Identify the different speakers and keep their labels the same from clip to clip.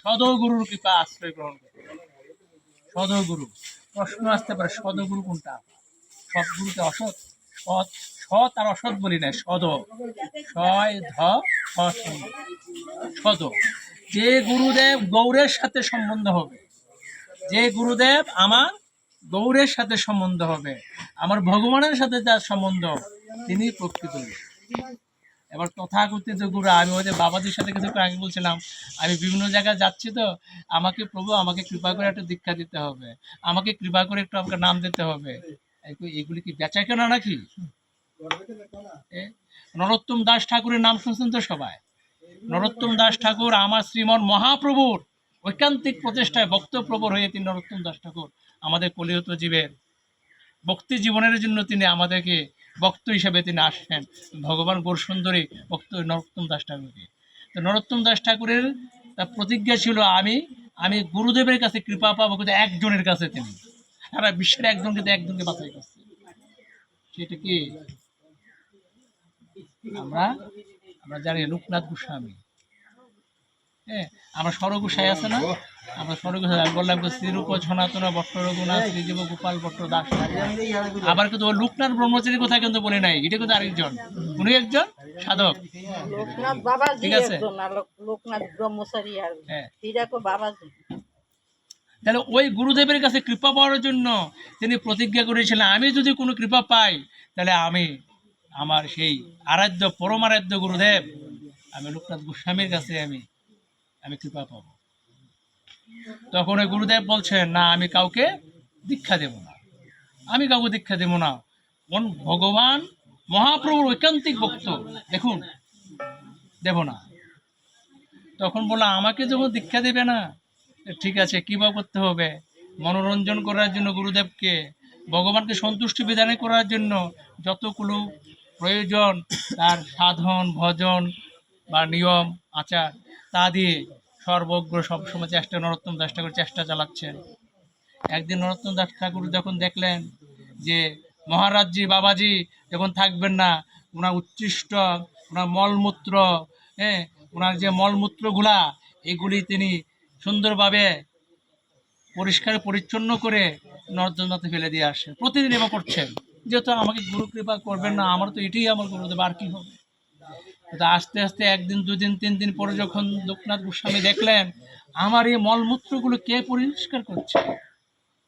Speaker 1: সদগুরুর কৃপা আশ্রয় গ্রহণ হবে। সদগুরু। প্রশ্ন আসতে পারে, সদগুরু কোনটা? সৎ গুরুকে অসৎ? সৎ সৎ আর অসৎ বলি না সদ। ছয় ধ। সদ। যে গুরুদেব গৌরের সাথে সম্বন্ধ হবে, যে গুরুদেব আমার গৌরের সাথে সম্বন্ধ হবে, আমার ভগবানের সাথে যার সম্বন্ধ তিনি প্রকৃত এবার তথাকথিত গুরু আমি ওদের বাবাজির সাথে কিছু আগে বলছিলাম, আমি বিভিন্ন জায়গায় যাচ্ছি তো, আমাকে প্রভু, আমাকে কৃপা করে একটা দীক্ষা দিতে হবে, আমাকে কৃপা করে একটু আমাকে নাম দিতে হবে। এগুলি কি বেচা কেনা নাকি? নরোত্তম দাস ঠাকুরের নাম শুনছেন তো সবাই? নরোত্তম দাস ঠাকুর আমার শ্রীমন মহাপ্রভুর ঐকান্তিক প্রচেষ্টায় বক্তপ্রবর হয়ে তিনি নরোত্তম দাস ঠাকুর আমাদের কলিহত জীবের ভক্তি জীবনের জন্য তিনি আমাদেরকে বক্ত হিসেবে তিনি আসছেন। ভগবান গোরসুন্দরী ভক্ত নরোত্তম দাস ঠাকুরকে। তো নরোত্তম দাস ঠাকুরের তার প্রতিজ্ঞা ছিল, আমি আমি গুরুদেবের কাছে কৃপা পাবো কিন্তু একজনের কাছে তিনি। সারা বিশ্বের একজন কিন্তু একজনকে বাছাই করছে। সেটা কি? আমরা আমরা জানি লোকনাথ গোস্বামী। হ্যাঁ আমরা স্বরগোসাই আছে না? আমরা স্বরগোসাই আমি বললাম শ্রীরূপ সনাতন ভট্ট রঘুনাথ শ্রীজীব গোপাল ভট্ট দাস আবার কিন্তু লোকনাথ ব্রহ্মচারীর কথা কিন্তু বলে নাই। এটা কিন্তু আরেকজন। উনি একজন সাধক। ঠিক আছে।
Speaker 2: লোকনাথ ব্রহ্মচারী আর
Speaker 1: হ্যাঁ।
Speaker 2: বাবাজি।
Speaker 1: তাহলে ওই গুরুদেবের কাছে কৃপা পাওয়ার জন্য তিনি প্রতিজ্ঞা করেছিলেন আমি যদি কোনো কৃপা পাই তাহলে আমি আমার সেই আরাধ্য পরমারাধ্য গুরুদেব আমি লোকনাথ গোস্বামীর কাছে আমি আমি কৃপা পাব। তখন ওই গুরুদেব বলছেন, না, আমি কাউকে দীক্ষা দেব না। আমি কাউকে দীক্ষা দেব না। ভগবান, মহাপ্রভুর ঐকান্তিক ভক্ত, দেখুন, দেব না। তখন বললাম আমাকে যখন দীক্ষা দেবে না ঠিক আছে কীভাবে করতে হবে? মনোরঞ্জন করার জন্য গুরুদেবকে, ভগবানকে সন্তুষ্টি বিধানে করার জন্য যতগুলো প্রয়োজন, তার সাধন, ভজন বা নিয়ম, আচার, তা দিয়ে সর্বগ্র সবসময় চেষ্টা, নরোত্তম দাস ঠাকুর চেষ্টা চালাচ্ছেন। একদিন নরোত্তম দাস ঠাকুর যখন দেখলেন যে মহারাজজি, বাবাজি যখন থাকবেন না, ওনার উচ্ছিষ্ট, ওনার মলমূত্র হ্যাঁ ওনার যে মলমূত্রগুলা, এগুলি তিনি সুন্দরভাবে পরিষ্কার, পরিচ্ছন্ন করে নর্দমাতে ফেলে দিয়ে আসেন। প্রতিদিন এবার করছেন। যেহেতু আমাকে গুরু কৃপা করবেন না আমার তো এটাই আমার গুরুদেব আর কি হবে? আস্তে আস্তে একদিন, দুদিন তিন দিন পরে যখন লোকনাথ গোস্বামী দেখলেন, আমার এই মলমূত্রগুলো কে পরিষ্কার করছে?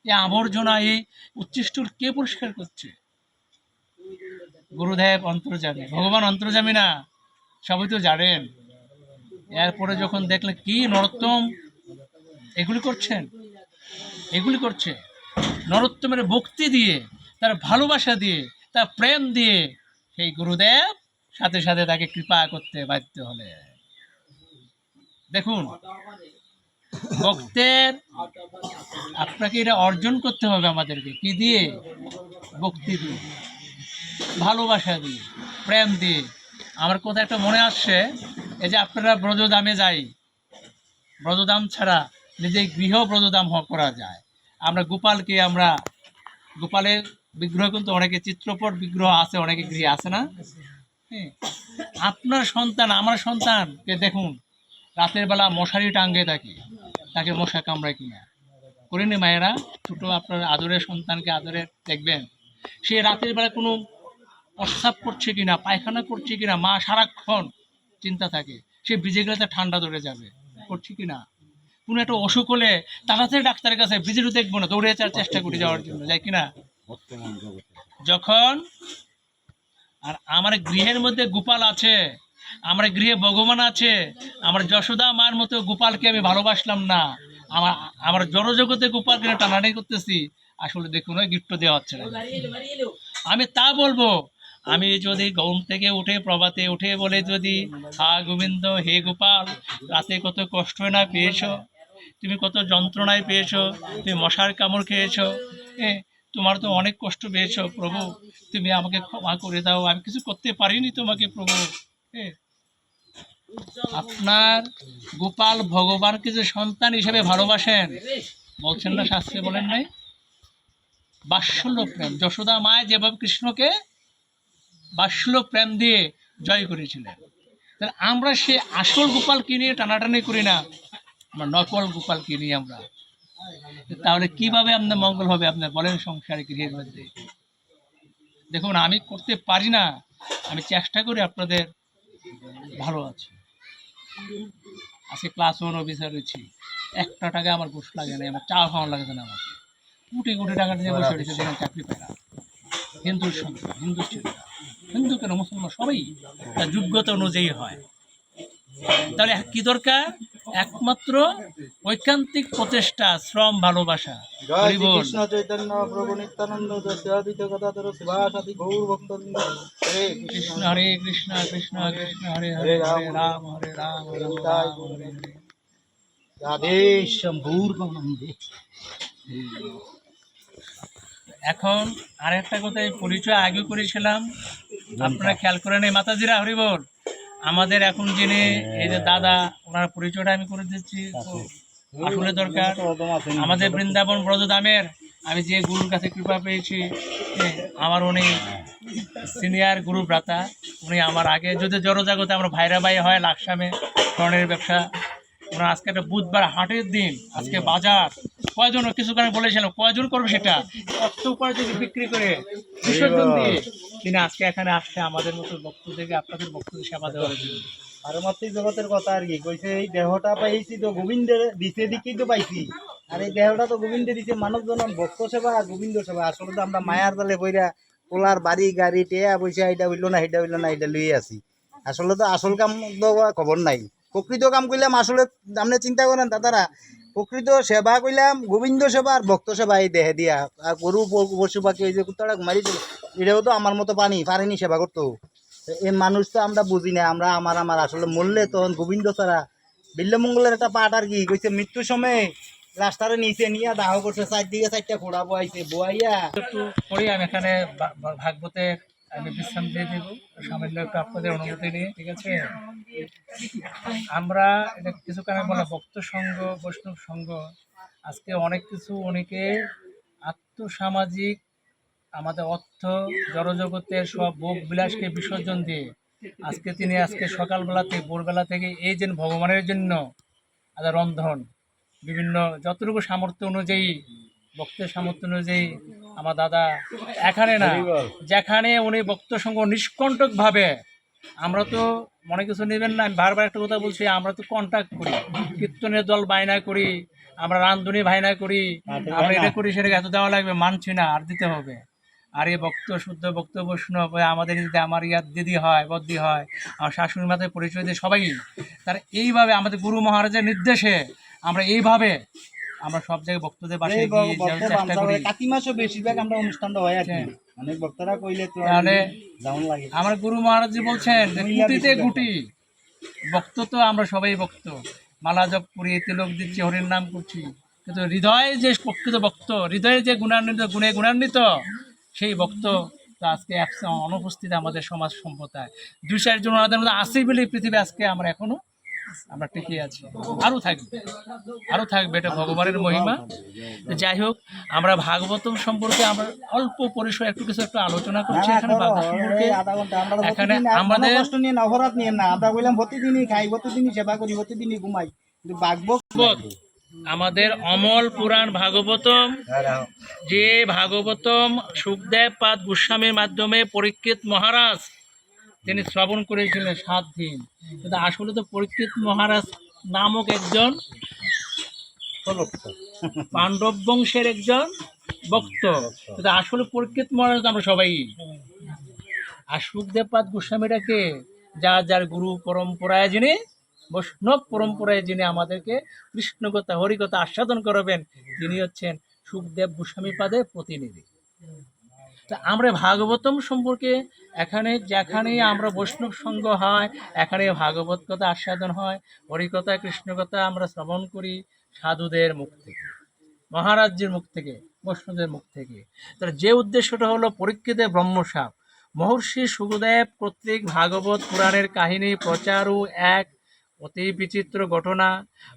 Speaker 1: এই আবর্জনা এই উচ্ছিষ্ট কে পরিষ্কার করছে? গুরুদেব অন্তর্জামী ভগবান অন্তর্জামী না, সবাই তো জানেন। এরপরে যখন দেখলেন, কি নরোত্তম, এগুলি করছেন? এগুলি করছে। নরোত্তমের ভক্তি দিয়ে, তার ভালোবাসা দিয়ে, তার প্রেম দিয়ে সেই গুরুদেব সাথে সাথে তাকে কৃপা করতে বাধ্য হলে। দেখুন, ভক্তের আপনাকে এটা অর্জন করতে হবে আমাদেরকে। কি দিয়ে? ভক্তি দিয়ে। ভালোবাসা দিয়ে। প্রেম দিয়ে। আমার কথা একটা মনে আসছে, এই যে আপনারা ব্রজদামে যাই ব্রজদাম ছাড়া নিজে গৃহ ব্রজদাম করা যায়। আমরা গোপালকে, আমরা গোপালের বিগ্রহ কিন্তু অনেকে চিত্রপট বিগ্রহ আছে, অনেকে গৃহে আছে না? আপনার সন্তান আমার সন্তানকে দেখুন রাতের বেলা মশারি টাঙ্গে থাকে তাকে মশা কামড়ায় কিনা। করেনি মায়েরা ছোটো আপনার আদরের সন্তানকে আদরে দেখবেন। সে রাতের বেলা কোনো প্রস্রাব করছে কিনা পায়খানা করছে কিনা মা সারাক্ষণ চিন্তা থাকে। সে ভিজে গেলে তার ঠান্ডা ধরে যাবে। করছে কিনা? কোনো একটা অসুখ হলে তাড়াতাড়ি ডাক্তারের কাছে ভিজিটও দেখব না দৌড়ে যাওয়ার চেষ্টা করি যাওয়ার জন্য যাই কিনা? যখন আর আমার গৃহের মধ্যে গোপাল আছে, আমার গৃহে ভগবান আছে, আমার যশোদা মার মতো গোপালকে আমি ভালোবাসলাম না। আমার আমার জড়জগতে গোপালকে নিয়ে টানাটানি করতেছি, আসলে দেখুন, ওই গিফট দেওয়া হচ্ছে না। আমি তা বলব, আমি যদি ঘুম থেকে উঠে, প্রভাতে উঠে বলে যদি, হা গোবিন্দ, হে গোপাল, রাতে কত কষ্ট না পেয়েছ? তুমি কত যন্ত্রণায় পেয়েছ? তুমি মশার কামড় খেয়েছো? হ্যাঁ তোমার তো অনেক কষ্ট পেয়েছ, প্রভু। তুমি আমাকে ক্ষমা করে দাও। আমি কিছু করতে পারিনি তোমাকে, প্রভু। আপনার গোপাল ভগবানকে যে সন্তান হিসেবে ভালোবাসেন, বলছেন না শাস্ত্রে বলেন নাই? বাৎসল্য প্রেম। যশোদা মায় যেভাবে কৃষ্ণকে বাৎসল্য প্রেম দিয়ে জয় করেছিলেন। আমরা সে আসল গোপাল কিনে টানাটানি করি না। আমরা নকল গোপাল কিনি আমরা। তাহলে কীভাবে আপনার মঙ্গল হবে আপনার বলেন সংসারে গৃহের মধ্যে? দেখুন, আমি করতে পারি না, আমি চেষ্টা করি আপনাদের ভালো আছে। আজকে ক্লাস ওয়ান অফিসার রয়েছি, একটা টাকা আমার ঘুষ লাগে না, আমার চা খাওয়ানো লাগে না আমার। কোটি কোটি টাকা নিয়ে বসে রয়েছে, যেখানে চাকরি পায় না। হিন্দুর সঙ্গে হিন্দু হিন্দু কেন, মুসলমান সবাই, তার যোগ্যতা অনুযায়ী হয়। তাহলে কি দরকার? একমাত্র ঐকান্তিক প্রচেষ্টা শ্রম ভালোবাসা।
Speaker 3: কৃষ্ণ চৈতন্য প্রভু নিত্যানন্দ হরে
Speaker 1: কৃষ্ণ
Speaker 3: কৃষ্ণ
Speaker 1: হরে কৃষ্ণ কৃষ্ণ কৃষ্ণ হরে হরে হরে রাম হরে রাম হরে রাম হরে হরে।
Speaker 3: রাধে শম্ভুর
Speaker 1: এখন আরেকটা কথা এই পরিচয় আগে করেছিলাম। আপনারা খেয়াল করে নেই মাতাজিরা হরিবল? আমাদের এখন যিনি এই যে দাদা ওনার পরিচয়টা আমি করে দিচ্ছি আসলে দরকার। আমাদের বৃন্দাবন ব্রজদামের আমি যে গুরুর কাছে কৃপা পেয়েছি আমার উনি সিনিয়র গুরু ভ্রাতা উনি আমার আগে যদি জড়জাগতে আমরা ভাইরা ভাই হয় লাকসামে স্বর্ণের ব্যবসা ওনার আজকে একটা বুধবার হাটের দিন আজকে বাজার। কয়জন কিছু কারণে বলেছিলাম কয়জন করবে সেটা? কত উপার্জন বিক্রি করে? বিসর্জন দিয়ে। তিনি আজকে এখানে আসছে আমাদের মতো ভক্তদেরকে আপনাদের ভক্তদের সেবা দেওয়ার জন্য।
Speaker 3: পারমাত্মিক জগতের কথা আর কি কইছে এই দেহটা পাইছি তো গোবিন্দের দিছে দিকেই তো পাইছি। আর এই দেহটা তো গোবিন্দে দিছে মানব জনম ভক্ত সেবা আর গোবিন্দ সেবা। আসলে তো আমরা মায়ার দলে বইরা পোলার বাড়ি গাড়ি টেয়া পয়সা এটা হইল না এটা হইল না এটা লইয়ে আছি আসলে তো আসল কাম তো খবর নাই। প্রকৃত কাম করলাম আসলে আপনি চিন্তা করেন দাদারা, প্রকৃত সেবা করলাম গোবিন্দ সেবা আর ভক্ত সেবা এই দেহে দিয়া। গরু পশু পাখি ওই যে কুত্তাটা মারি দিল এটাও তো আমার মতো পানি, পারেনি সেবা করতো। এই মানুষ তো আমরা বুঝি না, আমরা আমার আমার আসলে মরলে তখন গোবিন্দ ছাড়া বিল্লমঙ্গলের একটা পাট আর কি, কইছে মৃত্যুর সময় রাস্তারে নিচে নিয়ে দাহ করছে, চারদিকে চারটা ঘোড়া বয়াইছে বয়াইয়া
Speaker 1: একটু পরে আমি এখানে ভাগবতের আমি বিশ্রাম দিয়ে দেবো। সামান্য একটু আপনাদের অনুমতি নিয়ে, ঠিক আছে? আমরা এটা কিছু কারণে বলা ভক্ত সঙ্গ বৈষ্ণব সংঘ, আজকে অনেক কিছু অনেকে আত্মসামাজিক, আমাদের অর্থ, জড়জগতের সব ভোগ বিলাসকে বিসর্জন দিয়ে, আজকে তিনি আজকে সকালবেলা থেকে ভোরবেলা থেকে এই যে ভগবানের জন্য রন্ধন, বিভিন্ন যতটুকু সামর্থ্য অনুযায়ী ভক্তের সামর্থ্য অনুযায়ী আমার দাদা এখানে না যেখানে উনি ভক্ত সঙ্গ নিষ্কণ্টকভাবে আমরা তো মনে কিছু নেবেন না আমি বারবার একটা কথা বলছি আমরা তো কন্ট্যাক্ট করি কীর্তনের দল বায়না করি আমরা রান্ধুনি ভাইনা করি আমরা এটা করি সেটাকে এত দেওয়া লাগবে মানছি না আর দিতে হবে। আর এই ভক্ত শুদ্ধ ভক্ত বৈষ্ণব আমাদের যদি আমার ইয়ার দিদি হয় বদ্দি হয় আমার শাশুড়ি মাথায় পরিচয় দিয়ে সবাই তার এইভাবে আমাদের গুরু মহারাজের নির্দেশে আমরা এইভাবে আমরা সব জায়গায় ভক্তদের বাসায় গিয়ে চেষ্টা করি।
Speaker 3: কাতি মাসও বেশিরভাগ আমরা অনুষ্ঠানটা হয় আর কি।
Speaker 1: হ্যাঁ।
Speaker 3: অনেক ভক্তরা কইলে তো
Speaker 1: তাহলে
Speaker 3: যেমন লাগে।
Speaker 1: আমার গুরু মহারাজ বলছেন যে গুটিতে গুটি। ভক্ত তো আমরা সবাই ভক্ত। মালা জপ করি তিলক দিচ্ছি হরির নাম করছি। কিন্তু হৃদয়ে যে প্রকৃত ভক্ত হৃদয়ে যে গুণান্বিত গুণে গুণান্বিত সেই ভক্ত তো আজকে অনুপস্থিত আমাদের সমাজ সম্প্রদায়। দুই চারজন ওনাদের মধ্যে আসি বলে পৃথিবী আজকে আমরা এখনও আমরা টিকে আছি। আরও থাকবে। আরও থাকবে এটা ভগবানের মহিমা। যাই হোক আমরা ভাগবতম সম্পর্কে আমরা অল্প পরিসরে একটু কিছু একটু আলোচনা করছি। এখানে সম্পর্কে
Speaker 3: এই আধা ঘণ্টা আমরা তো
Speaker 1: এখানে আমাদের-
Speaker 3: কষ্ট নিয়ে না নিয়ে না। আমরা বললাম প্রতিদিনই খাই প্রতিদিনই সেবা করি প্রতিদিনই ঘুমাই। কিন্তু
Speaker 1: ভাগবত আমাদের অমল পুরাণ ভাগবতম যে ভাগবতম সুখদেব পাদ গোস্বামীর মাধ্যমে পরীক্ষিত মহারাজ তিনি শ্রবণ করেছিলেন সাত দিন। কিন্তু আসলে তো পরীক্ষিত মহারাজ নামক একজন পাণ্ডব বংশের একজন ভক্ত। কিন্তু আসলে পরীক্ষিত মহারাজ আমরা সবাই। আর সুখদেব পাদ গোস্বামীটাকে যা যার গুরু পরম্পরায় যিনি, বৈষ্ণব পরম্পরায় যিনি আমাদেরকে কৃষ্ণকথা হরিকথা আস্বাদন করাবেন, তিনি হচ্ছেন সুখদেব গোস্বামী পাদের প্রতিনিধি। তা আমরা ভাগবতম সম্পর্কে এখানে যেখানেই আমরা বৈষ্ণব সঙ্গ হয় এখানে ভাগবত কথা আস্বাদন হয়। হরিকথা, কৃষ্ণকথা আমরা শ্রবণ করি সাধুদের মুখ থেকে, মহারাজ্যের মুখ থেকে, বৈষ্ণবদের মুখ থেকে। তাহলে যে উদ্দেশ্যটা হলো পরীক্ষিতে ব্রহ্মসাপ। মহর্ষি সুখদেব কর্তৃক ভাগবত পুরাণের কাহিনী, প্রচার ও এক অতি বিচিত্র ঘটনা।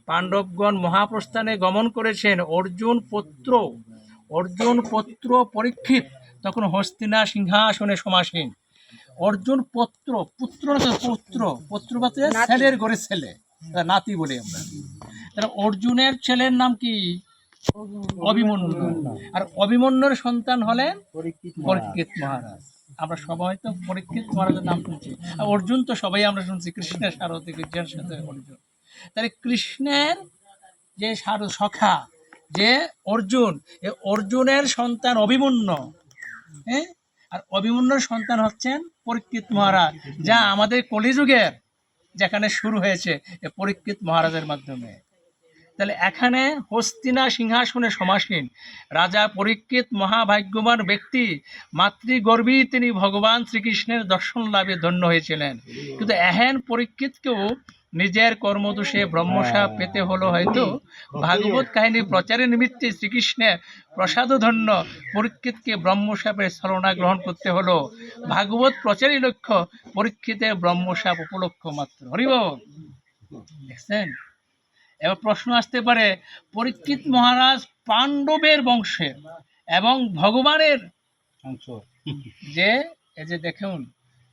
Speaker 1: পাণ্ডবগণ মহাপ্রস্থানে গমন করেছেন অর্জুন পুত্র। অর্জুন পুত্র পরীক্ষিত। তখন হস্তিনা সিংহাসনে সমাসীন। অর্জুন পুত্র পুত্র পুত্র? পুত্র পাত্রে ছেলের ঘরে ছেলে। নাতি বলি আমরা। তাহলে অর্জুনের ছেলের নাম কি? অভিমন্যু। আর অভিমন্যুর সন্তান হলেন
Speaker 3: পরীক্ষিত
Speaker 1: পরীক্ষিত মহারাজ। আমরা সবাই তো পরীক্ষিত মহারাজের নাম শুনছি। আর অর্জুন তো সবাই আমরা শুনছি কৃষ্ণের সারথী কৃষ্ণের সাথে অর্জুন। তাহলে কৃষ্ণের যে সার সখা যে অর্জুন এ অর্জুনের সন্তান অভিমন্যু। হ্যাঁ? আর অভিমন্যুর সন্তান হচ্ছেন পরীক্ষিত মহারাজ, যা আমাদের কলিযুগের যেখানে শুরু হয়েছে পরীক্ষিত মহারাজের মাধ্যমে। তাহলে এখানে হস্তিনা সিংহাসনে সমাসীন রাজা পরীক্ষিত মহাভাগ্যবান ব্যক্তি, মাতৃগর্ভী তিনি ভগবান শ্রীকৃষ্ণের দর্শন লাভে ধন্য হয়েছিলেন। কিন্তু এহেন পরীক্ষিতকেও নিজের কর্মদোষে ব্রহ্মসাপ পেতে হলো হয়তো। ভাগবত কাহিনী প্রচারের নিমিত্তে শ্রীকৃষ্ণের প্রসাদ ধন্য পরীক্ষিতকে ব্রহ্মসাপের ছলনা গ্রহণ করতে হলো। ভাগবত প্রচারই লক্ষ্য পরীক্ষিতের ব্রহ্মসাপ উপলক্ষ মাত্র। হরিব দেখছেন? এবার প্রশ্ন আসতে পারে পরীক্ষিত মহারাজ পাণ্ডবের বংশে এবং ভগবানের
Speaker 3: অংশ।
Speaker 1: যে এই যে দেখুন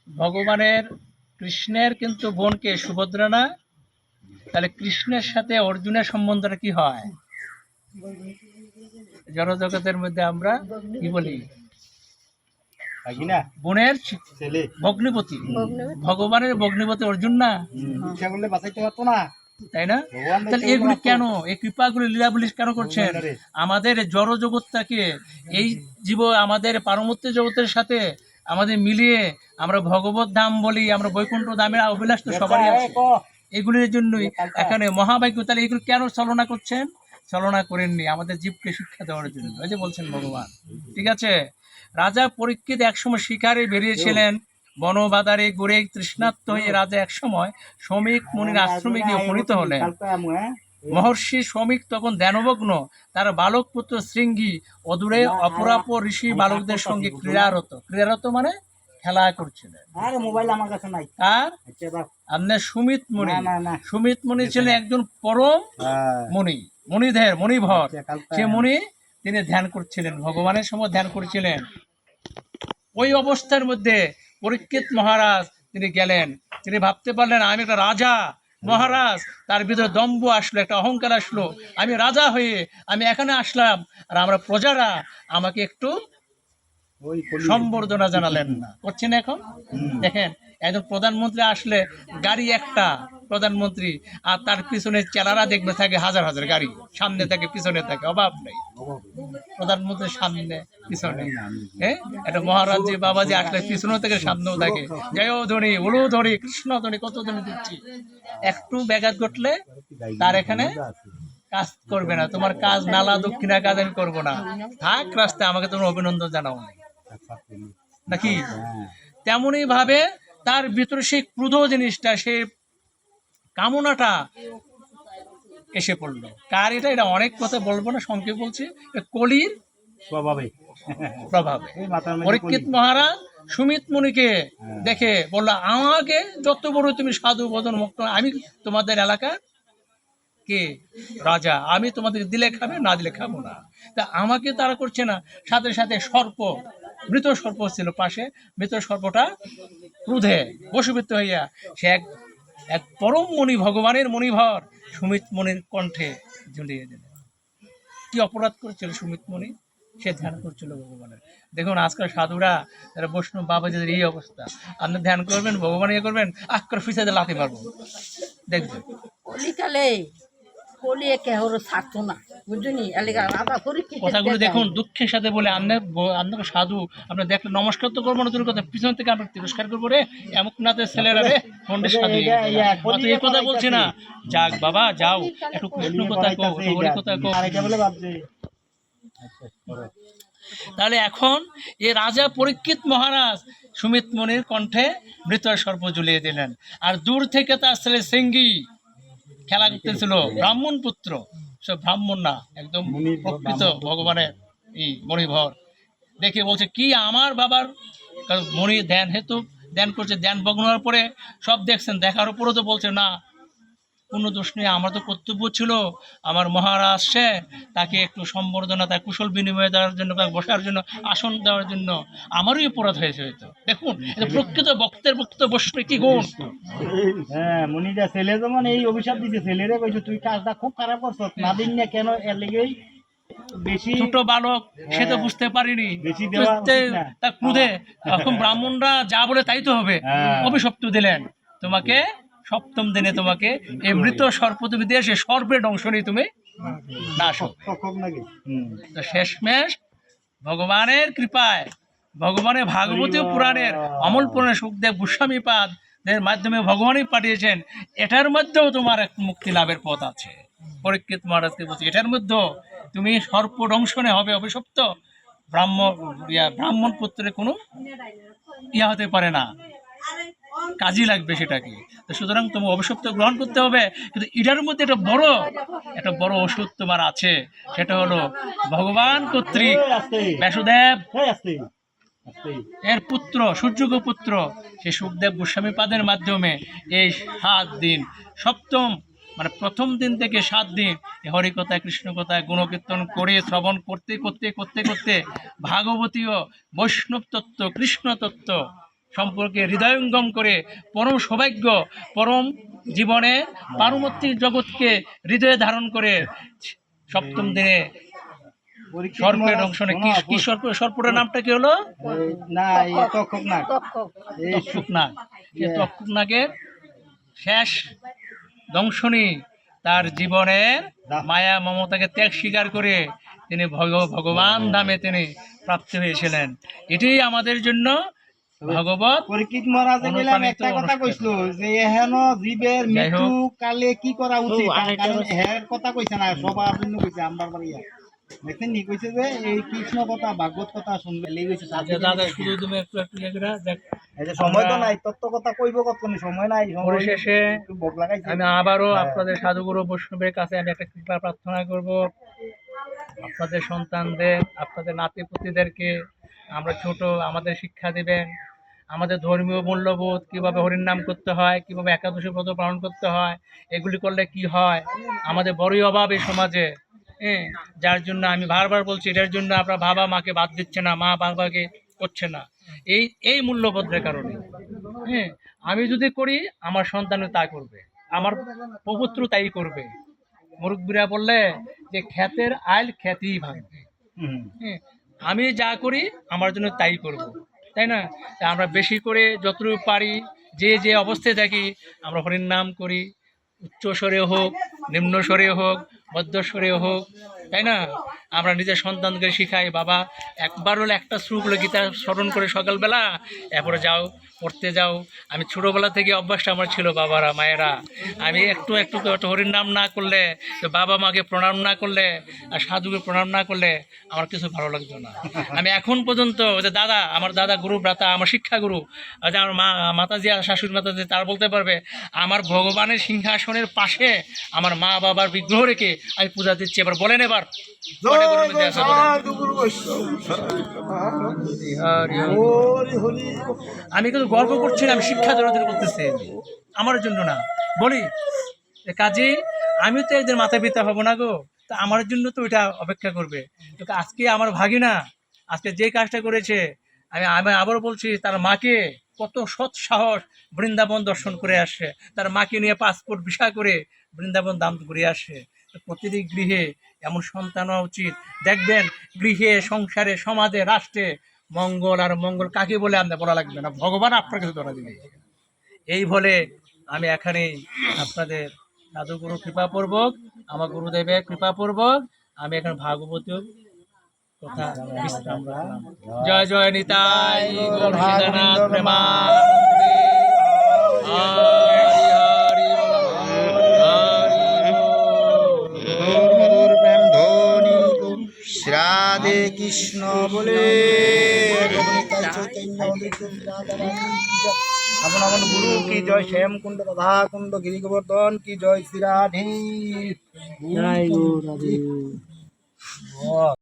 Speaker 1: ভগবানের কৃষ্ণের কিন্তু বোনকে সুভদ্রা না। তাহলে কৃষ্ণের সাথে অর্জুনের সম্বন্ধটা কি হয়? জড়জগতের মধ্যে আমরা কি বলি? বোনের ভগ্নিপতি।
Speaker 2: ভগ্নিপতি।
Speaker 1: ভগবানের ভগ্নিপতি অর্জুন না।
Speaker 3: বাঁচাইতে পারতো
Speaker 1: তাই না? তাহলে এগুলি কেন? এই কৃপাগুলি লীলাগুলি কেন করছেন? আমাদের জড় জগৎটাকে এই জীব আমাদের পারমত্য জগতের সাথে আমাদের মিলিয়ে আমরা ভগবত ধাম বলি আমরা বৈকুণ্ঠ ধামের অভিলাষ তো সবারই আছে। এগুলির জন্যই এখানে মহাভাগ্য তাহলে এগুলো কেন চালনা করছেন? চালনা করেননি আমাদের জীবকে শিক্ষা দেওয়ার জন্য। ওই যে বলছেন ভগবান। ঠিক আছে? রাজা পরীক্ষিত একসময় শিকারে বেরিয়েছিলেন। বনবাদারে ঘুরে তৃষ্ণাত্ম হয়ে রাজা একসময় শ্রমিক মুনির আশ্রমে গিয়ে উপনীত হলেন। মহর্ষি শ্রমিক তখন ধ্যানমগ্ন তার বালক পুত্র শৃঙ্গি অদূরে অপরাপ ঋষি বালকদের সঙ্গে ক্রীড়ারত। ক্রীড়ারত মানে খেলা করছিলেন
Speaker 3: আরে মোবাইল আমার কাছে নাই।
Speaker 1: আর?
Speaker 3: আচ্ছা
Speaker 1: আপনার সুমিত
Speaker 3: না
Speaker 1: সুমিত মুনি ছিলেন একজন পরম মুনি মণিধের মণিভর সে মুনি তিনি ধ্যান করছিলেন ভগবানের সময় ধ্যান করছিলেন। ওই অবস্থার মধ্যে পরীক্ষিত মহারাজ তিনি গেলেন। তিনি ভাবতে পারলেন আমি একটা রাজা মহারাজ তার ভিতরে দম্ভ আসলো একটা অহংকার আসলো। আমি রাজা হয়ে আমি এখানে আসলাম আর আমরা প্রজারা আমাকে একটু সম্বর্ধনা জানালেন না। করছেন এখন? দেখেন একজন প্রধানমন্ত্রী আসলে গাড়ি একটা প্রধানমন্ত্রী, আর তার পিছনে চেলারা দেখবে থাকে হাজার হাজার গাড়ি। সামনে থাকে, পিছনে থাকে, অভাব নেই। প্রধানমন্ত্রীর সামনে, পিছনে। হ্যাঁ একটা মহারাজি বাবাজি আসলে পিছনেও থেকে সামনেও থাকে। জয় ধনী উলু ধনী কৃষ্ণ ধনী কত ধনী দিচ্ছি। একটু ব্যাঘাত ঘটলে তার এখানে কাজ করবে না। তোমার কাজ নালা দক্ষিণা কাজ আমি করব না। থাক রাস্তায়, আমাকে তোমার অভিনন্দন জানাও। নাকি? তেমনই ভাবে তার ভিতরে সেই ক্রুধ জিনিসটা, সেই কামনাটা এসে পড়ল। কার এটা? এটা অনেক কথা বলব না সংক্ষেপ বলছি কলির প্রভাবে।
Speaker 3: মধ্যে
Speaker 1: পরীক্ষিত মহারাজ সুমিত মুনিকে দেখে বলল আমাকে যত বড় তুমি সাধু বদন মুক্ত আমি তোমাদের এলাকার কে? রাজা। আমি তোমাদের দিলে খাবে না দিলে খাব না। তা আমাকে তারা করছে না। সাথে সাথে সর্প মৃত সর্প ছিল পাশে। মৃত সর্পটা ক্রুধে বসুবিত হইয়া সে এক এক পরম মণি ভগবানের মণিভর সুমিত মণির কণ্ঠে ঝুলিয়ে দিলেন। কি অপরাধ করেছিল সুমিত মণি? সে ধ্যান করছিল ভগবানের। দেখুন, আজকাল সাধুরা যারা বৈষ্ণব বাবাজিদের এই অবস্থা। আপনি ধ্যান করবেন, ভগবান ইয়ে করবেন আখ করে ফিসাতে লাথি দেখবেন।
Speaker 2: কলিকালে ছাড়তো না? এলাকা রাধা পরীক্ষিত
Speaker 1: কথাগুলো দেখুন দুঃখের সাথে বলে আপনি আপনাকে সাধু আপনি দেখলে নমস্কার তো করব না তোর কথা পিছন থেকে আমরা তিরস্কার করব রে ছেলেরা সাধু অত এই কথা বলছি না। যাক বাবা যাও একটু কৃষ্ণ কথা কো একটু হরি কথা কো
Speaker 3: আর এটা বলে ভাবছে। করো।
Speaker 1: তাহলে এখন এ রাজা পরীক্ষিত মহারাজ সুমিত মনির কণ্ঠে মৃত সর্প ঝুলিয়ে দিলেন। আর দূর থেকে তার ছেলে সিঙ্গি খেলা করতেছিল ব্রাহ্মণ পুত্র। সে ব্রাহ্মণ না একদম প্রকৃত ভগবানের এই মণিভর। দেখে বলছে কি আমার বাবার? মণি ধ্যান হেতু ধ্যান করছে ধ্যান ভগ্ন হওয়ার পরে সব দেখছেন দেখার উপরও তো বলছে না কোনো দোষ নেই আমার তো কর্তব্য ছিল। আমার মহারাজ সে তাকে একটু সম্বর্ধনা তার কুশল বিনিময় দেওয়ার জন্য তাকে বসার জন্য আসন দেওয়ার জন্য আমারই অপরাধ হয়েছে হয়তো। দেখুন প্রকৃত বক্তের বক্তব্য বসবে কি গুণ।
Speaker 3: হ্যাঁ মনিটা ছেলে যেমন এই অভিশাপ দিছে ছেলেরে কইছে তুই কাজটা খুব খারাপ করছস না দিন না কেন এর লেগেই বেশি
Speaker 1: ছোট বালক সে তো বুঝতে পারিনি।
Speaker 3: বেশি দেওয়া
Speaker 1: তো তার ক্রুধে এখন ব্রাহ্মণরা যা বলে তাই তো হবে।
Speaker 3: হ্যাঁ।
Speaker 1: অভিশপ্ত দিলেন। তোমাকে সপ্তম দিনে তোমাকে এই মৃত সর্প তুমি দিয়ে সে সর্পের তুমি।
Speaker 3: তখন নাকি হুম,
Speaker 1: তো শেষমেশ ভগবানের কৃপায়, ভগবানের ভাগবতী পুরাণের অমল পুরাণের সুখদেব গোস্বামী পাদ এর মাধ্যমে ভগবানই পাঠিয়েছেন, এটার মধ্যেও তোমার এক মুক্তি লাভের পথ আছে। পরীক্ষিত মহারাজকে বলছি, এটার মধ্যেও তুমি সর্প দংশনে হবে অভিশপ্ত। ব্রাহ্মণ ব্রাহ্মণ পুত্রের কোনো ইয়া হতে পারে না। কাজই লাগবে সেটাকে। তো সুতরাং তুমি অভিশপ্ত গ্রহণ করতে হবে কিন্তু এটার মধ্যে একটা বড় একটা বড় ওষুধ তোমার আছে। সেটা হলো ভগবান কর্তৃক
Speaker 3: আস্তে।
Speaker 1: ব্যাসদেব।
Speaker 3: আস্তে।
Speaker 1: এর পুত্র সূর্যগ পুত্র সেই সুখদেব গোস্বামী পাদের মাধ্যমে এই সাত দিন সপ্তম মানে প্রথম দিন থেকে সাত দিন হরিকথা কৃষ্ণ কথা গুণকীর্তন করে শ্রবণ করতে করতে করতে করতে ভাগবতীয় বৈষ্ণব তত্ত্ব কৃষ্ণ তত্ত্ব সম্পর্কে হৃদয়ঙ্গম করে পরম সৌভাগ্য পরম জীবনে পারমত্তিক জগৎকে হৃদয়ে ধারণ করে সপ্তম দিনে
Speaker 3: পরীক্ষিত
Speaker 1: সর্পের অংশনে কি কি সর্প সর্পটার নামটা কি হলো?
Speaker 3: এই, না
Speaker 1: তক্ষকনাগ। তক্ষকনাগের শেষ দংশনী তার জীবনের মায়া মমতাকে ত্যাগ স্বীকার করে তিনি ভগ- ভগবান ধামে তিনি প্রাপ্ত হয়েছিলেন। এটাই আমাদের জন্য ভগবত?
Speaker 3: পরীক্ষিত মহারাজে গেলাম একটা কথা কইছিল যে এহেন জীবের মৃত্যু কালে কি করা উচিত? কারণ হের কথা কইছে না সবার জন্য কইছে আমবার বাড়িয়া দেখছেন নি? কইছে যে এই কৃষ্ণ কথা ভাগবত কথা শুনবে লেগে গেছে
Speaker 1: আচ্ছা দাদা শুধু তুমি একটু একটু দেখ।
Speaker 3: সময় তো নাই তত্ত্ব কথা কইব কতক্ষণ সময় নাই
Speaker 1: পরিশেষে
Speaker 3: একটু ভোগ লাগাইছে।
Speaker 1: আমি আবারও
Speaker 3: হ্যাঁ।
Speaker 1: আপনাদের সাধুগুরু বৈষ্ণবের কাছে আমি একটা কৃপা প্রার্থনা করব। আপনাদের সন্তানদের আপনাদের নাতিপুতিদেরকে আমরা ছোট আমাদের শিক্ষা দিবেন। আমাদের ধর্মীয় মূল্যবোধ কীভাবে হরির নাম করতে হয় কীভাবে একাদশী ব্রত পালন করতে হয় এগুলি করলে কি হয়? আমাদের বড়ই অভাব এই সমাজে হ্যাঁ? যার জন্য আমি বারবার বলছি এটার জন্য আপনার বাবা মাকে বাদ দিচ্ছে না মা বাবাকে করছে না। এই এই মূল্যবোধের কারণে হ্যাঁ? আমি যদি করি আমার সন্তানও তা করবে আমার পবিত্র তাই করবে। মুরব্বীরা বললে যে খ্যাতের আইল খ্যাতিই ভাঙবে হ্যাঁ, আমি যা করি আমার জন্য তাই করব। তাই না? আমরা বেশি করে যতটুকু পারি, যে যে অবস্থায় থাকি, আমরা হরির নাম করি। উচ্চ স্বরে হোক নিম্ন স্বরে হোক মধ্য স্বরে হোক, তাই না? আমরা নিজের সন্তানকে শিখাই, বাবা, একবার হলে একটা শ্লোক হলে গীতা স্মরণ করে সকালবেলা, এরপরে যাও, পড়তে যাও। আমি ছোটোবেলা থেকে অভ্যাসটা আমার ছিল, বাবারা, মায়েরা, আমি একটু একটু হরির নাম না করলে বাবা মাকে প্রণাম না করলে আর সাধুকে প্রণাম না করলে আমার কিছু ভালো লাগতো না। আমি এখন পর্যন্ত যে দাদা, আমার দাদা গুরু, ভ্রাতা, আমার শিক্ষাগুরু যে আমার মা, মাতাজি আর শাশুড়ি মাতাজি, তারা বলতে পারবে, আমার ভগবানের সিংহাসনের পাশে আমার মা বাবার বিগ্রহ রেখে আমি পূজা দিচ্ছি। এবার বলেন এবার। গুরুর মধ্যে আমি কিন্তু গর্ব করছি না আমি শিক্ষা দেওয়ার জন্য করতেছি আমার জন্য না। বলি কাজে আমি তো একদিন মাথা পিতা হব না গো। তা আমার জন্য তো ওইটা অপেক্ষা করবে। তো আজকে আমার ভাগিনা আজকে যে কাজটা করেছে আমি আমি আবারও বলছি তার মাকে কত সৎ সাহস বৃন্দাবন দর্শন করে আসে। তার মাকে নিয়ে পাসপোর্ট ভিসা করে বৃন্দাবন দাম ঘুরে আসে। প্রতিটি গৃহে এমন সন্তান হওয়া উচিত। দেখবেন, গৃহে, সংসারে, সমাজে, রাষ্ট্রে মঙ্গল আর মঙ্গল কাকে বলে আপনার বলা লাগবে না? ভগবান আপনার কাছে ধরা দিবে। এই বলে আমি এখানেই আপনাদের সাধুগুরু কৃপাপূর্বক, আমার গুরুদেবের কৃপাপূর্বক আমি এখন ভাগবত কথা জয় জয়, নিতাই গৌর সীতানাথ
Speaker 3: শ্রাদে কৃষ্ণ বলে। আপন আপন গুরু কি জয় শ্যাম কুণ্ড রাধা কুণ্ড গিরি গোবর্ধন কি জয় শ্রী রাধে।